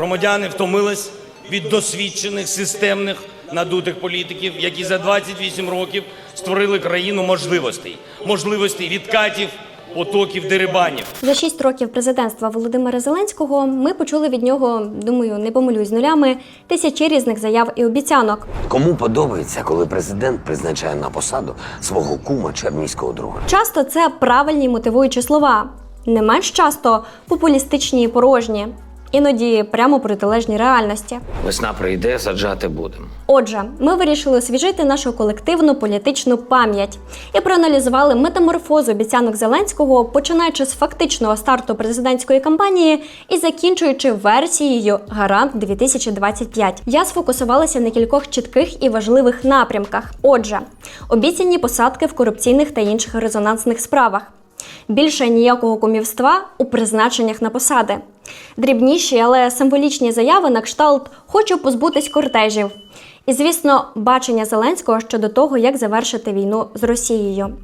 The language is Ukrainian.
Громадяни втомились від досвідчених системних надутих політиків, які за 28 років створили країну можливостей, можливостей відкатів, потоків, дерибанів. За шість років президентства Володимира Зеленського ми почули від нього, думаю, не помилюсь з нулями, тисячі різних заяв і обіцянок. Кому подобається, коли президент призначає на посаду свого кума чи друга? Часто це правильні мотивуючі слова, не менш часто популістичні і порожні, іноді прямо протилежні реальності. Весна прийде, саджати будемо. Отже, ми вирішили освіжити нашу колективну політичну пам'ять і проаналізували метаморфозу обіцянок Зеленського, починаючи з фактичного старту президентської кампанії і закінчуючи версією Гарант 2025. Я сфокусувалася на кількох чітких і важливих напрямках. Отже, обіцяні посадки в корупційних та інших резонансних справах. Більше ніякого кумівства у призначеннях на посади. Дрібніші, але символічні заяви на кшталт хочу позбутись кортежів. І, звісно, бачення Зеленського щодо того, як завершити війну з Росією.